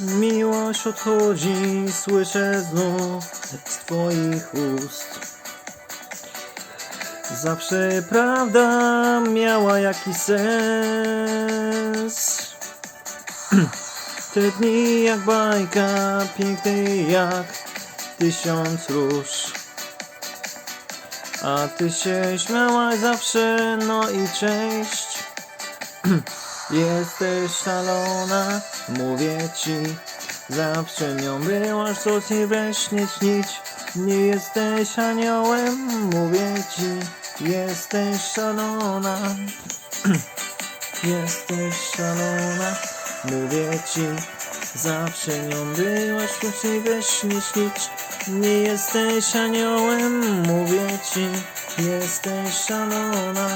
Miłość odchodzi, słyszę znów z Twoich ust. Zawsze prawda miała jakiś sens. Te dni jak bajka, piękny jak tysiąc róż. A ty się śmiałaś zawsze, no i cześć. Jesteś szalona, mówię ci. Zawsze nią byłaś, co ci we śnie śnić. Nie jesteś aniołem, mówię ci. Jesteś szalona. Jesteś szalona, mówię ci. Zawsze nią byłaś, co ci we śnie śnić. Nie jesteś aniołem, mówię ci. Jesteś szalona